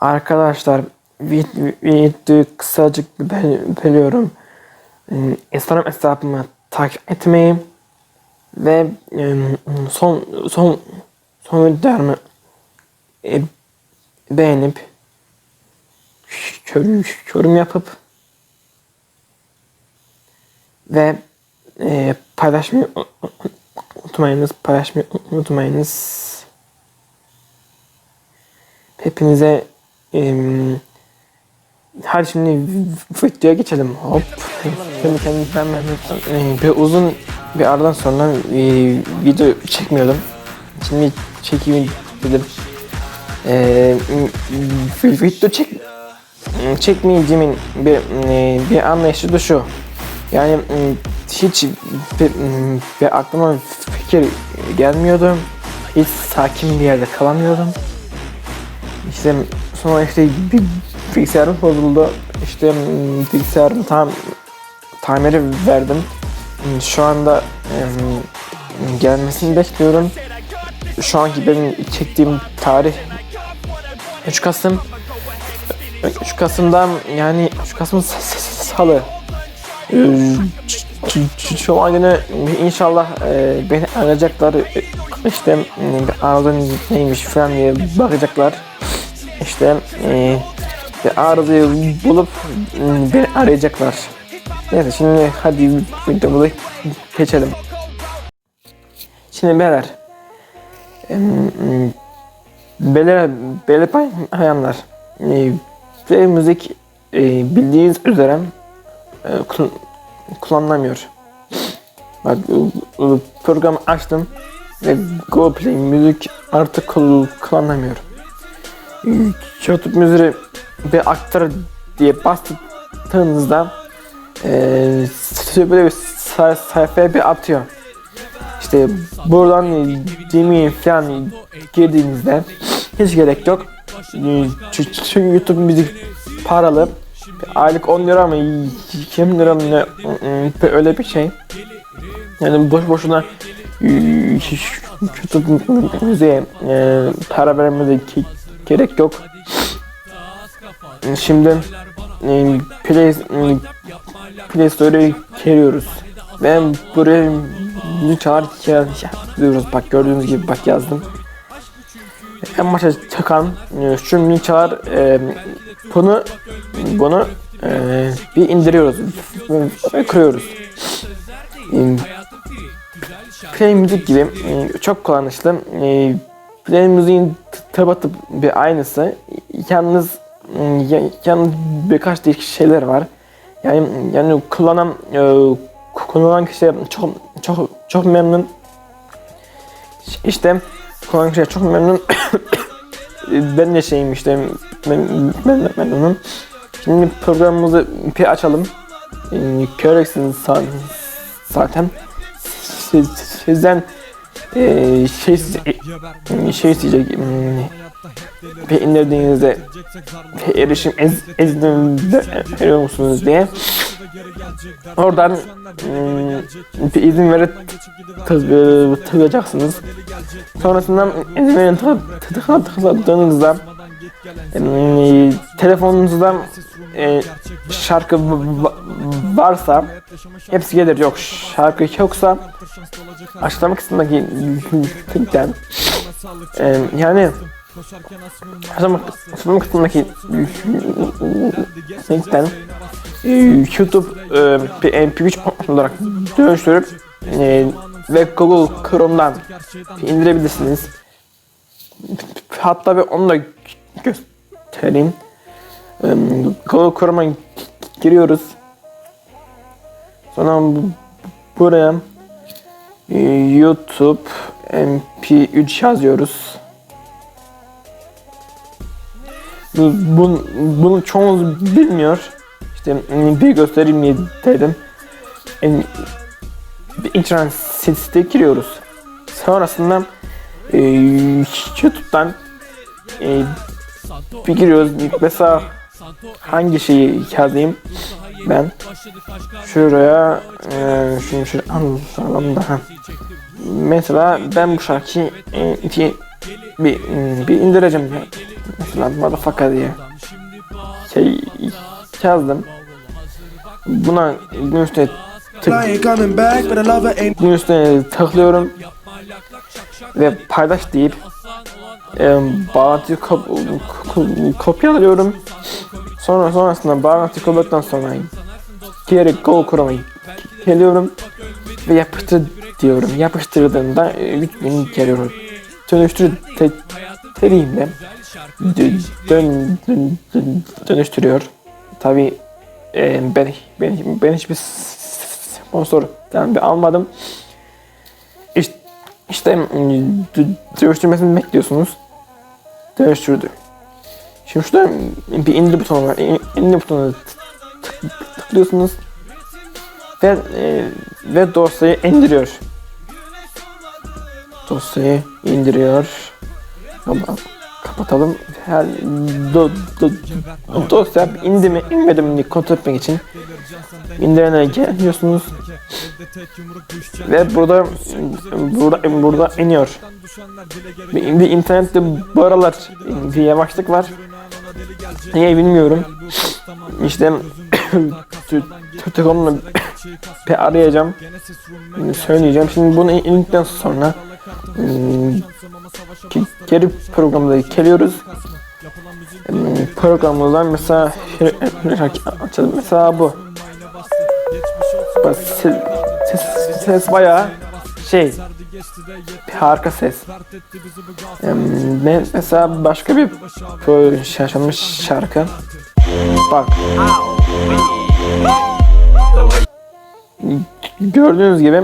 Arkadaşlar vid- videoyu kısacık böl- bölüyorum. Ee, Instagram hesabımı takip etmeyi ve son son son videolarımı e, beğenip yorum yapıp ve e, paylaşmayı unutmayınız paylaşmayı unutmayınız hepinize em, hadi şimdi videoya geçelim. Hop. Şimdi kendim ben, ben, e, bir uzun bir aradan sonra e, video çekmiyordum şimdi çekeyim dedim. E, m- video çek çekmeyeceğimin bir e, bir anlayışı da şu. Yani hiç bir, bir aklıma fikir gelmiyordu. Hiç sakin bir yerde kalamıyordum. İşte sonra işte bir bilgisayarım bozuldu. İşte mm, bilgisayarın tam tamiri verdim. Mm, Şu anda em, gelmesini bekliyorum. Şu anki benim çektiğim tarih 3 Kasım. 3 Kasım'dan yani 3 Kasım salı. Ee, Cuma günü inşallah e, beni arayacaklar. İşte arızan neymiş falan diye bakacaklar. İşte e, arızayı bulup e, beni arayacaklar. Neyse şimdi hadi videomuza geçelim. Şimdi beyler. em, Beyler, beyler bayanlar. E, ve müzik e, bildiğiniz üzere e, kul- kullanılamıyor. Bak e, e, programı açtım ve Google Play müzik artık kul- kullanılamıyor. YouTube müziği bir aktar diye bastığınızda size böyle bir say- sayfaya bir atıyor. İşte buradan Gmail falan girdiğinizde hiç gerek yok. Çünkü YouTube müzik paralı. Aylık 10 lira mı 20 lira mı öyle bir şey. Yani boş boşuna YouTube müziğe e, para vermemize gerek yok. Şimdi e, Play, e, Play Store'u giriyoruz. Ve buraya çalar yazıyoruz. Bak gördüğünüz gibi bak yazdım. En başa çıkan e, şu çalar e, bunu bunu e, bir indiriyoruz ve, kırıyoruz. E, Play müzik gibi e, çok kullanışlı. E, Play müziğin tıpatıp bir aynısı. Yalnız e, ya- yalnız birkaç değişik şeyler var. Yani yani kullanan e, kullanan kişi çok çok çok memnun. İşte kullanan kişi çok memnun. ben de şeyim işte de memnunum. Şimdi programımızı bir açalım. E, göreceksiniz za- zaten. Siz, sizden e, şey e, şey isteyecek hmm, ve indirdiğinizde ve erişim ez, izninde veriyor musunuz diye oradan hmm, bir izin verip tık- tıklayacaksınız. Sonrasında izin verin tık- tık- tıkladığınızda hmm, telefonunuzda e, şarkı varsa hepsi gelir. Yok şarkı yoksa açıklama kısmındaki linkten e, yani açıklama, kısmındaki linkten e, YouTube e, bir MP3 olarak dönüştürüp e, ve Google Chrome'dan indirebilirsiniz. Hatta bir onu da göstereyim. Google Chrome'a giriyoruz. Sonra bu- buraya e, YouTube MP3 yazıyoruz. Bu, bunu, bunu çoğunuz bilmiyor. İşte bir göstereyim diye dedim. İnternet sitesine giriyoruz. Sonrasında e, YouTube'dan e, bir giriyoruz. Mesela hangi şeyi yazayım ben şuraya e, şunu şöyle anlatalım daha mesela ben bu şarkıyı e, bir, bir, bir indireceğim Mesela motherfucker diye şey yazdım. Buna bunun üstüne tık, bunun üstüne tıklıyorum ve paylaş deyip e, bağlantıyı kop, ko- kopyalıyorum. Sonra sonrasında bağlantıyı kopyaladıktan sonra geri Google Chrome'a geliyorum ve yapıştır diyorum. Yapıştırdığımda e, 3000 geliyor. Dönüştür te, dediğimde dö- dön, dön, dön- dönüştürüyor. Tabi ben, ben, ben hiçbir sponsor yani almadım. İşte, işte dö- dönüştürmesini bekliyorsunuz. Dönüştürdü. Şimdi şurada bir indir butonu var. İn- İndir butonuna tık- tık- tıklıyorsunuz ve e, ve dosyayı indiriyor. Dosyayı indiriyor. Ama kapatalım. Her do, do, dosya indi mi inmedi mi kontrol etmek için indirene geliyorsunuz ve burada burada burada iniyor. Bir, bir internette bu aralar bir yavaşlık var. Niye bilmiyorum. İşte Türkcom'la bir arayacağım. Söyleyeceğim. Şimdi bunu indikten sonra ki- geri programda geliyoruz. Im, Programımızdan mesela açalım. Mesela bu. Ses, ses, ses bayağı şey harika ses. Ne mesela başka bir böyle şaşırmış şarkı. Bak. Gördüğünüz gibi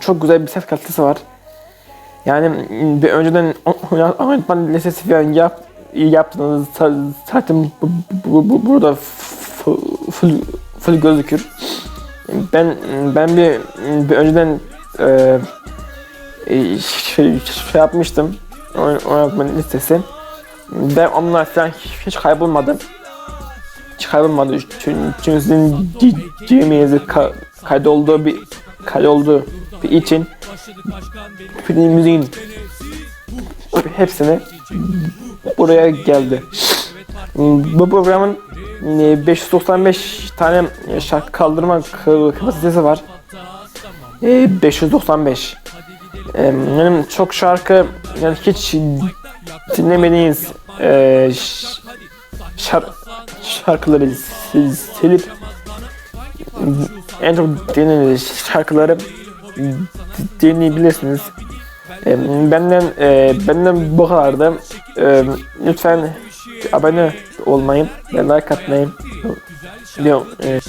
çok güzel bir ses kalitesi var. Yani bir önceden oynatman lisesi falan yap, yaptığınız za- zaten bu, bu, bu- burada full, gözükür. Ben ben bir, bir önceden e, e, şey, şey yapmıştım oyn- oynatma listesi. Ben onlar falan hiç kaybolmadım. Hiç kaybolmadı çünkü, çünkü sizin Gmail'de ka bir kaydolduğu bir için bütün müziğin hepsini buraya geldi. Bu programın 595 tane şarkı kaldırma kapasitesi var. E, 595. E, Yani çok şarkı yani hiç dinlemediğiniz e, şar şarkıları sil- silip en çok dinlediğiniz şarkıları dinleyebilirsiniz. E, benden e, benden bu kadardı. E, lütfen abone olmayı ve like atmayı. Diyorum. E,